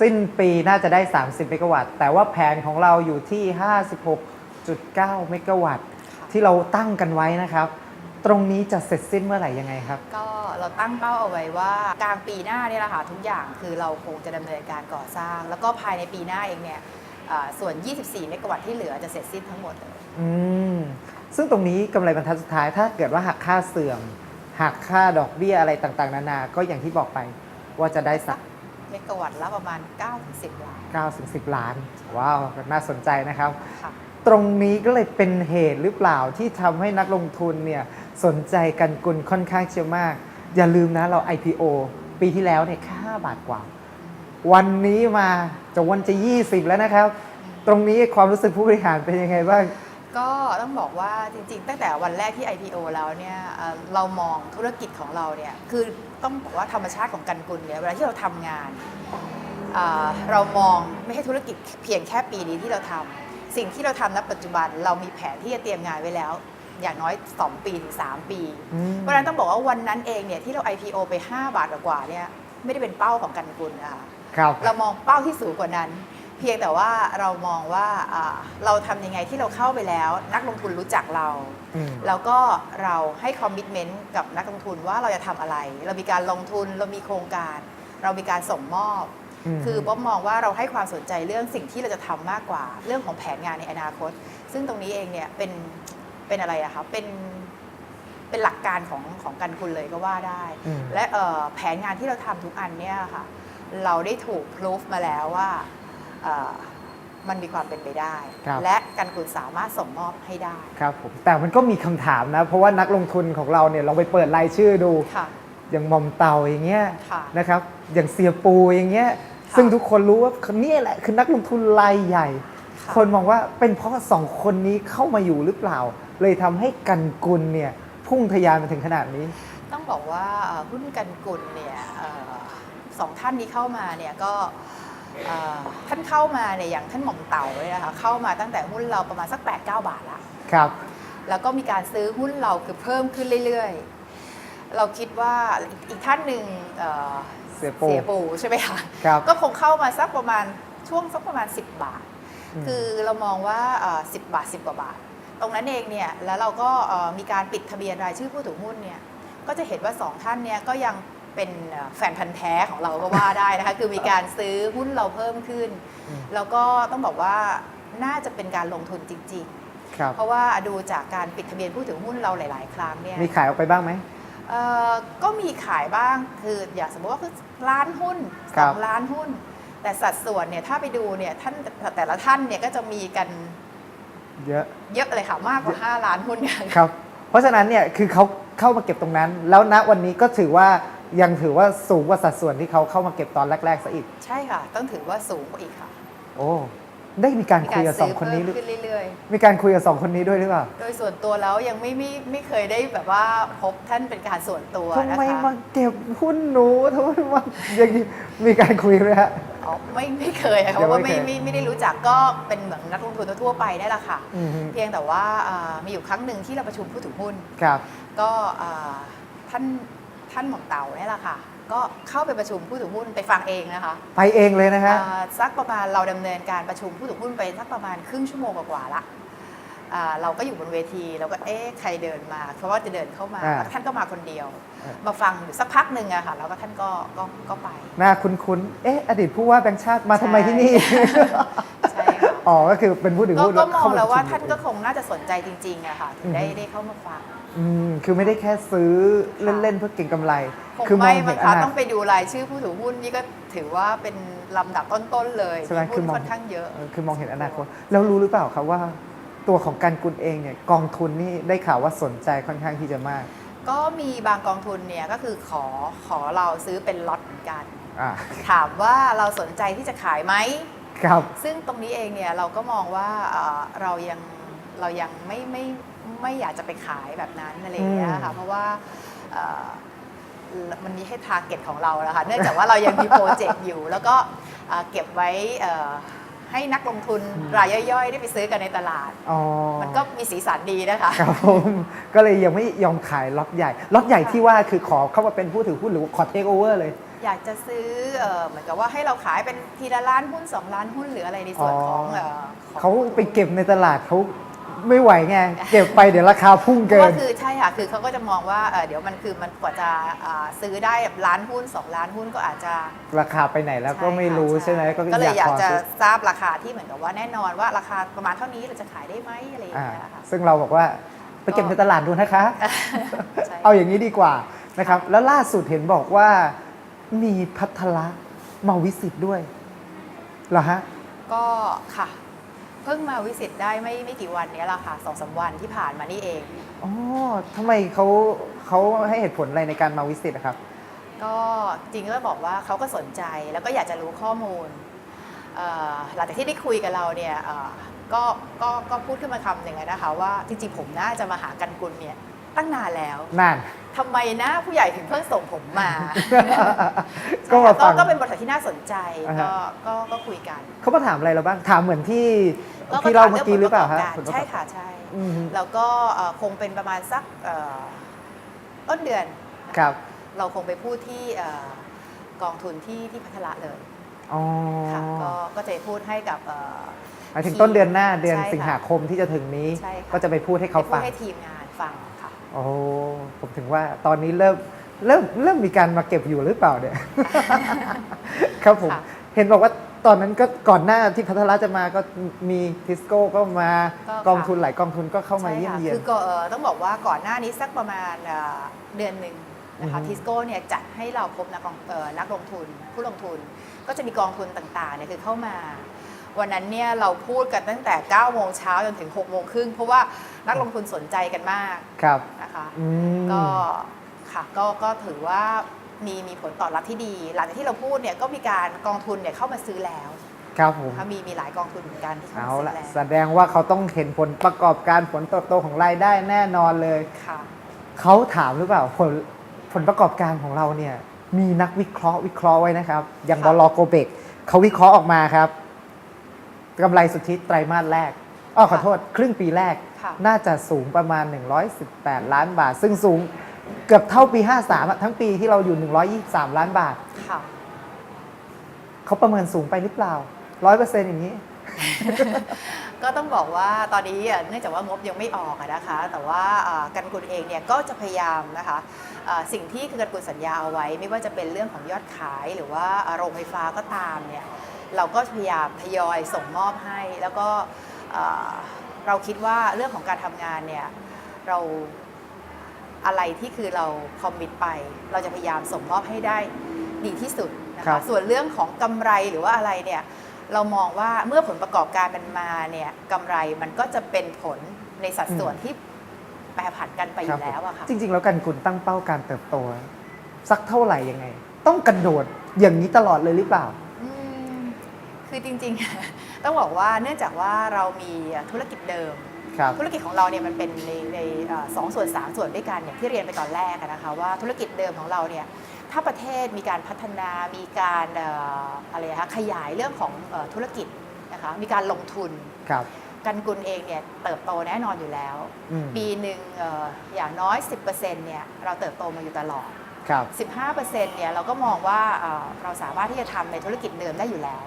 สิ้นปีน่าจะได้ 30 เมกะวัตต์ แต่ว่าแผนของเราอยู่ที่ 56.9 เมกะวัตต์ ที่เราตั้งกันไว้นะครับ ตรงนี้จะเสร็จสิ้นเมื่อไหร่ยังไงครับ ก็เราตั้งเป้าเอาไว้ว่ากลางปีหน้าเนี่ยแหละค่ะทุกอย่างคือเราคงจะดำเนินการก่อสร้าง แล้วก็ภายในปีหน้าเองเนี่ยอ่าส่วน 24 เมกะวัตต์ที่เหลือจะเสร็จสิ้นทั้งหมดเลยอืมซึ่งตรงนี้กำไรบรรทัดสุดท้ายถ้าเกิดว่าหักค่าเสื่อมหักค่าดอกเบี้ยอะไรต่างๆ นานา ก็อย่างที่บอกไปว่าจะได้สัก เมกะวัตต์ละประมาณ 9-10 ล้าน 9ถึง10 ล้าน ว้าวน่าสนใจนะครับ ค่ะ ตรงนี้ก็เลยเป็นเหตุหรือเปล่าที่ทำให้นักลงทุนเนี่ยสนใจกันกุลค่อนข้างเชียวมาก อย่าลืมนะเรา IPO ปีที่แล้วเนี่ยแค่5บาทกว่า วันนี้มาจะวันจะ 20 แล้วนะครับ ตรงนี้ความรู้สึกผู้บริหารเป็นยังไงบ้าง ก็ต้องบอกว่าจริงๆ ตั้งแต่วันแรกที่ IPO แล้วเนี่ยเอ่อเรามองธุรกิจของเราเนี่ยคือต้องบอกว่าธรรมชาติของกันกุลเนี่ยเวลาที่เราทำงานเอ่อเรามองไม่ใช่ธุรกิจเพียงแค่ปีนี้ที่เราทำสิ่งที่เราทำณปัจจุบันเรามีแผนที่จะเตรียมงานไว้แล้ว อย่างน้อย 2 ปีถึง3ปี อืม เพราะฉะนั้นต้องบอกว่าวันนั้นเองเนี่ยที่เรา IPO ไป 5 บาทกว่าๆเนี่ยไม่ได้เป็นเป้าของกันกุลนะคะ ครับ เรามองเป้าที่สูงกว่านั้น เพียงแต่ว่าเรามองว่าอ่าเราทำยังไงที่เราเข้าไปแล้ว นักลงทุนรู้จักเราอืมแล้วก็เราให้คอมมิชเมนต์กับนักลงทุนว่าเราจะทำอะไร เรามีการลงทุนเรามีโครงการ เรามีการส่งมอบมคือบ๊อบมองว่าเราให้ความสนใจเรื่องสิ่งที่เราจะทำมากกว่า เรื่องของแผนงานในอนาคต ซึ่งตรงนี้เองเนี่ยเป็นเป็นอะไรอะคะเป็นเป็นหลักการของของกันคุณเลยก็ว่าได้อืมและเอ่อแผนงานที่เราทำทุกอันเนี่ยค่ะเราได้ถูกพิสูจมาแล้วว่าเอ่อ มันมีความเป็นไปได้ ครับ และกันกุลสามารถส่งมอบให้ได้ครับผมแต่มันก็มีคำถามนะ เพราะว่านักลงทุนของเราเนี่ยเราไปเปิดรายชื่อดู ค่ะอย่างหมอมเตาอย่างเงี้ยค่ะ นะครับ อย่างเสียปูอย่างเงี้ยค่ะซึ่งทุกคนรู้ว่าคนนี้แหละคือนักลงทุนรายใหญ่ ค่ะ คนมองว่าเป็นเพราะสองคนนี้เข้ามาอยู่หรือเปล่า เลยทำให้กันกุลเนี่ยพุ่งทะยานมาถึงขนาดนี้ ต้องบอกว่าเอ่อหุ้นกันกุลเนี่ยเอ่อสองท่านนี้เข้ามาเนี่ยก็เอ่อ ท่านเข้ามาเนี่ยอย่างท่านหม่อมเต่าเลยนะคะเข้ามาตั้งแต่หุ้นเราประมาณสัก8-9บาทละครับ แล้วก็มีการซื้อหุ้นเราคือเพิ่มขึ้นเรื่อยๆ เราคิดว่าอีกท่านหนึ่งเอ่อเสียปูเสียปูใช่ไหมคะครับก็คงเข้ามาสักประมาณช่วงสักประมาณ 10 บาทมคือเรามองว่าเอ่อ10 บาท 10 กว่าบาท ตรงนั้นเองเนี่ยแล้วเราก็เอ่อมีการปิดทะเบียนรายชื่อผู้ถือหุ้นเนี่ยก็จะเห็นว่า 2 ท่านเนี่ยก็ยัง เป็นเอ่อแฟนพันธ์แท้ของเราก็ว่าได้นะคะ คือมีการซื้อหุ้นเราเพิ่มขึ้นอืมแล้วก็ต้องบอกว่าน่าจะเป็นการลงทุนจริงครับๆเพราะว่าดูจากการปิดทะเบียนผู้ถือหุ้นเราหลาย ๆ ครั้งเนี่ยมีขายออกไปบ้างไหมเอ่อก็มีขายบ้างคืออย่างสมมติว่าคือล้านหุ้นครัสบองล้านหุ้น แต่สัดส่วนเนี่ยถ้าไปดูเนี่ยท่านแต่ละท่านเนี่ยก็จะมีกันเยอะเยอะเลยค่ะมากกว่า 5 ล้านหุ้นเนี่ยครับ เพราะฉะนั้นเนี่ยคือเขาเข้ามาเก็บตรงนั้น แล้วณวันนี้ก็ถือว่า ยังถือว่าสูงกว่าสัดส่วนที่เขาเข้ามาเก็บตอนแรกๆซะอีก ใช่ค่ะ ต้องถือว่าสูงกว่าอีกค่ะโอ้ได้มีการมีคุกายรกับสอซื้งอคนเพิ่นี้มหรือขึ้นเรื่อยมีการคุยกับสองคนนี้ด้วยหรือเปล่าๆ โดยส่วนตัวแล้วยังไม่ไม่ไม่เคยได้แบบว่าพบท่านเป็นการส่วนตัวทำนะไมคะมาเก็บหุ้นหนูทำไมมาอย่างนี้มีการคุยไหมฮะ อ๋อไม่ไม่เคยค่ะเพยังราะว่าไม่ไม่เคย ไม่ไม่ได้รู้จักก็เป็นเหมือนนักลงทุนทั่วๆไปได้แหละค่ะ อืมฮึเพียงแต่ว่าอ่ามีอยู่ครั้งหนึ่งที่เราประชุมผู้ถือหุ้น ครับ ก็อ่าท่าน ท่านหม่อมเต่าเนี่ยแหละค่ะ ก็เข้าไปประชุมผู้ถือหุ้นไปฟังเองนะคะไปเองเลยนะฮะ อ่าสักประมาณเราดำเนินการประชุมผู้ถือหุ้นไปสักประมาณครึ่งชั่วโมงกว่าๆละอ่าเราก็อยู่บนเวทีเราก็เอ๊ะใครเดินมา เพราะว่าจะเดินเข้ามาอ่าแล้วท่านก็มาคนเดียว อ่าม มาฟังอยู่สักพักหนึ่งอะค่ะแล้วก็ท่านก็ก็ก็ไป หน้าคุ้นๆ เอ๊ะ อดีตผู้ว่าแบงค์ชาติมาทำไมที่นี่ ใช่ค่ะ อ๋อ ก็คือเป็นผู้ถือก็หุ้นก็มองเข้แล้วว่าประชุมท่านก็คงน่าจะสนใจจริงๆอะค่ะถึงได้อือฮึ ได้เข้ามาฟัง อืมคือไม่ได้แค่ซื้อเล่นๆเพื่อเก่งกำไรคงคือมอไม่งเห็มั้นงอคะนาต้องไปดูรายชื่อผู้ถือหุ้นนี่ก็ถือว่าเป็นลำดับต้นๆเลยใช่ไหมมีคืหุ้อนมอง ค่อนข้างเยอะ เออคือมองเห็นอนาคต แล้วรู้หรือเปล่าครับว่า ตัวของการกุลเองเนี่ยกองทุนนี่ได้ข่าวว่าสนใจค่อนข้างที่จะมากก็มีบางกองทุนเนี่ยก็คือขอขอเราซื้อเป็นล็อตเหมือนกัน อ่าถามว่าเราสนใจที่จะขายไหม ครับ ซึ่งตรงนี้เองเนี่ยเราก็มองว่าเอ่อเรายังเรายังไม่ไม่ ไม่อยากจะไปขายแบบนั้นอะไรอย่างเงี้ยค่ะเพราะว่าเอ่อมันมีให้ทาร์เก็ตของเราแล้วค่ะเนื่องจากว่าเรายังมีโปรเจกต์อยู่ แล้วก็เอ่อเก็บไว้เอ่อให้นักลงทุนรายย่อยๆ ได้ไปซื้อกันในตลาดอ๋อมันก็มีสีสันดีนะคะครับผมก็เลยยังไม่ยอมขายล็อตใหญ่ ล็อตใหญ่ที่ว่าคือขอเข้ามาเป็นผู้ถือหุ้นหรือว่าขอเทคโอเวอร์เลย อยากจะซื้อเอ่อเหมือนกับว่าให้เราขายเป็นทีละล้านหุ้นสองล้านหุ้นหรืออะไรในส่วนของเอ่อของเขาไปเก็บในตลาดเขา ไม่ไหวไง เก็บไปเดี๋ยวราคาพุ่งเพเกิราะว่านคือใช่ค่ะ คือเขาก็จะมองว่าเอ่อเดี๋ยวมันคือมันกว่าจะอ่าซื้อได้แบบล้านหุ้นสองล้านหุ้นก็อาจจะราคาไปไหนแล้วก็ไม่รู้ใช่ไหมก็เลยอยากขจะซื้ทราบราคาที่เหมือนกับว่าแน่นอนว่าราคาประมาณเท่านี้เราจะขายได้ไหมอะไรอย่างอ่าเงี้ยค่ะ ซึ่งเราบอกว่าไปเก็บในตลาดดูนะคะ ใช่ เอาอย่างนี้ดีกว่านะครับ แล้วล่าสุดเห็นบอกว่ามีพัทละมาวิสิตด้วยเหรอฮะ ก็ค่ะ เพิ่งมาวิสิตได้ไม่ไม่กี่วันเนี้ยแหละค่ะสองสามวันที่ผ่านมานี่เอง อ๋อทำไมเขาเขาให้เหตุผลอะไรในการมาวิสิตอะครับ ก็จริงก็บอกว่าเขาก็สนใจแล้วก็อยากจะรู้ข้อมูลเอ่อหลังจากที่ได้คุยกับเราเนี่ยเอ่อก็ก็ก็พูดขึ้นมาคำหนึ่งอะนะคะว่าจริงๆผมน่าจะมาหากันกุลเนี่ยตั้งนานแล้วนั่น ทำไมนะผู้ใหญ่ถึงเพิ่งส่งผมมาก็มาใช่ฟัค่ะงก็เป็นบริษัทที่น่าสนใจอ่าฮะ ก็ก็ก็คุยกันเขามาถามอะไรเราบ้าง ถามเหมือนที่ก็ที่เราเมื่อกี้หรือเปล่าถฮะงผลประกอบการใช่ค่ะใช่ อืมแล้วก็เอ่อคงเป็นประมาณสักเอ่อต้นเดือนนะะครับเราคงไปพูดที่เอ่อกองทุนที่ที่พัทละเลยอ๋อค่ะก็ก็จะไปพูดให้กับเอ่อ หมายถึงต้นเดือนหน้าเดือนใช่ค่ะสิงหาคมที่จะถึงนี้ ใช่ค่ะ ก็จะไปพูดให้เขาไปพูฟัดง ให้ทีมงานฟังค่ะ โอ้ผมถึงว่าตอนนี้เริ่มเริ่มเริ่มมีการมาเก็บอยู่หรือเปล่าเนี่ย ครับผมค่ะเห็นบอกว่าตอนนั้นก็ก่อนหน้าที่พัทละจะมาก็มีทิสโก้ก็มาก็กองทุนหลายกองทุนก็เข้ามาใช่เยี่ยมค่ะเยียนคือก็เอ่อต้องบอกว่าก่อนหน้านี้สักประมาณเอ่อเดือนหนึ่งนะคะอือฮึทิสโก้เนี่ยจัดให้เราพบนักลงเอ่อนักลงทุนผู้ลงทุนก็จะมีกองทุนต่างๆเนี่ยคือเข้ามา วันนั้นเนี่ยเราพูดกันตั้งแต่ 9 โมงเช้าจนถึง 6 โมงครึ่งเพราะว่านักลงทุนสนใจกันมากครับนะคะอืมก็ค่ะก็ก็ถือว่ามีมีผลตอบรับที่ดี หลังจากที่เราพูดเนี่ยก็มีการกองทุนเนี่ยเข้ามาซื้อแล้วครับผมนะคะมีมีหลายกองทุนเหมือนกันที่เข้าเอามาซื้อละแล้วแสดงว่าเขาต้องเห็นผลประกอบการผลเติบโตของรายได้แน่นอนเลยค่ะเขาถามหรือเปล่าผลผลประกอบการของเราเนี่ยมีนักวิเคราะห์วิเคราะห์ไว้นะครับ อย่างบค่ะลโกเบกเขาวิเคราะห์ออกมาครับ กำไรสุทธิไตรมาสแรกอ้อขอโทษ ครึ่งปีแรก ค่ะ น่าจะสูงประมาณ 118 ล้านบาท ซึ่งสูงเกือบเท่าปี 53อะทั้งปีที่เราอยู่ 123 ล้านบาท ค่ะ เขาประเมินสูงไปหรือเปล่าร้อยเปอร์เซ็นต์อย่างนี้ ก็ต้องบอกว่าตอนนี้อะเนื่องจากว่างบยังไม่ออกอะนะคะ แต่ว่าอ่ากันกุลเองเนี่ยก็จะพยายามนะคะอ่าสิ่งที่คือกันกุลสัญญาเอาไว้ ไม่ว่าจะเป็นเรื่องของยอดขายหรือว่าอ่าโรงไฟฟ้าก็ตามเนี่ย เราก็พยายามทยอยส่งมอบให้ แล้วก็อ่าเราคิดว่าเรื่องของการทำงานเนี่ยเราอะไรที่คือเราคอมมิตไป เราจะพยายามส่งมอบให้ได้ดีที่สุดนะครัคะบ ส่วนเรื่องของกำไรหรือว่าอะไรเนี่ยเรามองว่าเมื่อผลประกอบการมันมาเนี่ยกำไรมันก็จะเป็นผลในสัดส่วนที่แปรผันกันไปอยู่แล้วอะค่ะ จริง ๆ แล้วกันคุณตั้งเป้าการเติบโต สักเท่าไหร่ยังไง ต้องกระโดดอย่างนี้ตลอดเลยหรือเปล่าอืม คือจริงๆ ต้องบอกว่าเนื่องจากว่าเรามีธุรกิจเดิม ครับ ธุรกิจของเราเนี่ยมันเป็นในในเอ่อสองส่วนสามส่วนด้วยกันอย่างที่เรียนไปตอนแรกอะนะคะว่าธุรกิจเดิมของเราเนี่ยถ้าประเทศมีการพัฒนามีการเอ่ออะไรนะคะขยายเรื่องของเอ่อธุรกิจนะคะมีการลงทุนครับ กันกุลเองเนี่ยเติบโตแน่นอนอยู่แล้ว อืมปีหนึ่งเอ่ออย่างน้อย 10%เนี่ยเราเติบโตมาอยู่ตลอด ครับ 15%เนี่ยเราก็มองว่าเอ่อเราสามารถที่จะทำในธุรกิจเดิมได้อยู่แล้ว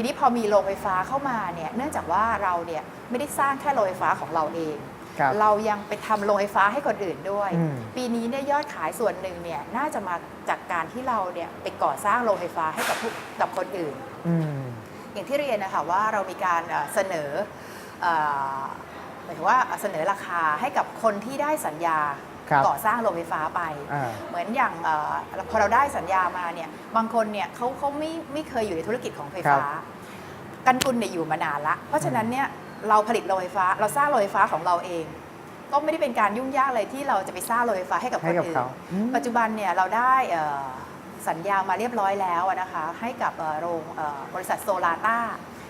ทีนี้พอมีโรงไฟฟ้าเข้ามาเนี่ยเนื่องจากว่าเราเนี่ยไม่ได้สร้างแค่โรงไฟฟ้าของเราเอง ครับ เรายังไปทำโรงไฟฟ้าให้คนอื่นด้วย อืม ปีนี้เนี่ยยอดขายส่วนหนึ่งเนี่ยน่าจะมาจากการที่เราเนี่ยไปก่อสร้างโรงไฟฟ้าให้กับผู้กับคนอื่น อืม อย่างที่เรียนนะคะว่าเรามีการเอ่อเสนอเอ่อหมายถึงว่าเสนอราคาให้กับคนที่ได้สัญญา ครับก่อสร้างโรงไฟฟ้าไป อ่าเหมือนอย่างเออพอเราได้สัญญามาเนี่ยบางคนเนี่ยเขาเขาไม่ไม่เคยอยู่ในธุรกิจของไฟฟ้า กันกุลเนี่ยอยู่มานานละ เพราะฉะนั้นเนี่ยเราผลิตโรงไฟฟ้าเราสร้างโรงไฟฟ้าของเราเอง ก็ไม่ได้เป็นการยุ่งยากเลยที่เราจะไปสร้างโรงไฟฟ้าให้กับคให้นกับอื่น เขาอืม ปัจจุบันเนี่ยเราได้เอ่อสัญญามาเรียบร้อยแล้วอะนะคะให้กับเอ่อโรงเอ่อบริษัทโซลาต้า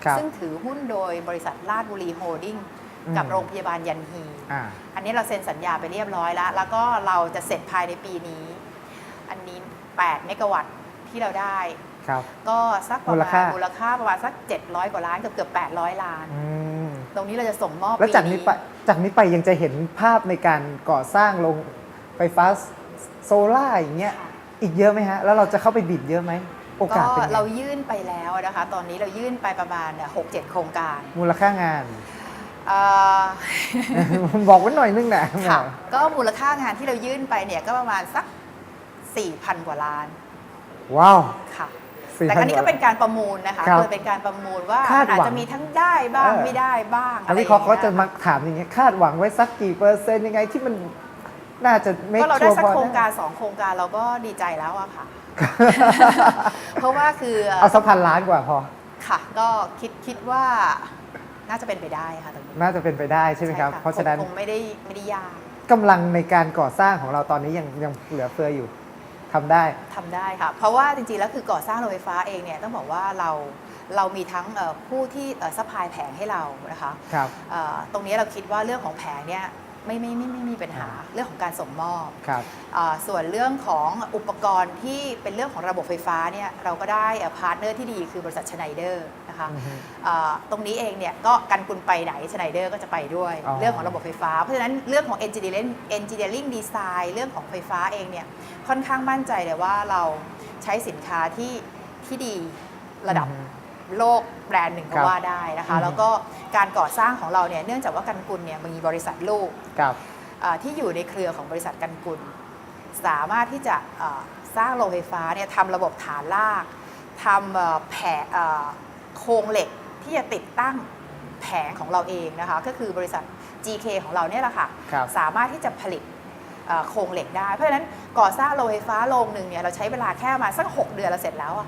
ครับ ซึ่งถือหุ้นโดยบริษัทลาดบุรีโฮลดิ้งอืม กับโรงพยาบาลยันฮี อ่า อันนี้เราเซ็นสัญญาไปเรียบร้อยแล้ว แล้วก็เราจะเสร็จภายในปีนี้ อันนี้ 8 เมกะวัตต์ที่เราได้ ครับ ก็สักประมูลมาณค่ามูลค่าประมาณสัก 700 กว่าล้านเกือบเกือบ800 ล้าน อืม ตรงนี้เราจะส่งมอบแล้วจากนี้ไปจากนี้ไปยังจะเห็นภาพในการก่อสร้างโรงไฟฟ้าโซล่าร์อย่างเงี้ย ค่ะอีกเยอะไหมฮะ แล้วเราจะเข้าไปบิดเยอะไหม โอกาสก็เป็นไงเรายื่นไปแล้วนะคะ ตอนนี้เรายื่นไปประมาณหกเจ็ดโครงการ มูลค่างาน เอ่อ บอกไว้หน่อยนึงนะค่ะ ก็มูลค่างานที่เรายื่นไปเนี่ยก็ประมาณสัก 4,000 กว่าล้านว้าว ค่ะ4,000แต่ครั้นี้ก็เป็นการประมูลนะคะครับคือเป็นการประมูลว่าคาดหวังอาจจะมีทั้งได้บ้างเออ ไม่ได้บ้างอันนี้อเขาไรเขาจะอย่งมางี้ยถามอย่างเงี้ยคาดหวังไว้สักกี่เปอร์เซ็นต์ยังไงที่มันน่าจะไม่ก็เราได้สักชัวโครงพอการสองโครงการเราก็ดีใจแล้วอะค่ะ เพราะว่าคือ เอาสักพันล้านกว่าพอ ค่ะก็คิดคิดว่า น่าจะเป็นไปได้ค่ะตรงนี้น่าจะเป็นไปได้ใช่ไหมครับใช่เพราะฉะนั้นคงไม่ได้ไม่ได้ยากกำลังในการก่อสร้างของเราตอนนี้ยังยังเหลือเฟืออยู่ทำได้ทำได้ค่ะเพราะว่าจริงๆแล้วคือก่อสร้างโรงไฟฟ้าเองเนี่ยต้องบอกว่าเราเรามีทั้งเอ่อผู้ที่ซัพพลายแผงให้เรานะคะครับเอ่อตรงนี้เราคิดว่าเรื่องของแผงเนี่ย ไม่ไม่ไม่ไม่มีปัญหาเรื่องของการส่งมอบครับอ่าส่วนเรื่องของอุปกรณ์ที่เป็นเรื่องของระบบไฟฟ้าเนี่ยเราก็ได้พาร์ทเนอร์ที่ดีคือบริษัทชไนเดอร์นะคะอือฮึอ่าตรงนี้เองเนี่ยก็กันกุลไปไหนชไนเดอร์ก็จะไปด้วยอ๋อเรื่องของระบบไฟฟ้า เพราะฉะนั้นเรื่องของ engineering engineering design เรื่องของไฟฟ้าเองเนี่ยค่อนข้างมั่นใจเลยว่าเราใช้สินค้าที่ที่ดีระดับอือฮึ โลกแบรนด์หนึ่งคก็รับว่าได้นะคะอือฮึแล้วก็การก่อสร้างของเราเนี่ยเนื่องจากว่ากันกุลเนี่ยมีบริษัทลูกครับอ่าที่อยู่ในเครือของบริษัทกันกุล สามารถที่จะอ่าสร้างโรงไฟฟ้าเนี่ยทำระบบฐานรากทำเอ่อแผงเอ่อโครงเหล็กที่จะติดตั้งแผงของเราเองนะคะ ก็คือบริษัท GK ของเราเนี่ยแหละค่ะครับสามารถที่จะผลิตเอ่อโครงเหล็กได้ เพราะฉะนั้นก่อสร้างโรงไฟฟ้าโรงหนึ่งเนี่ยเราใช้เวลาแค่ประมาณสัก 6 เดือนเราเสร็จแล้วอะ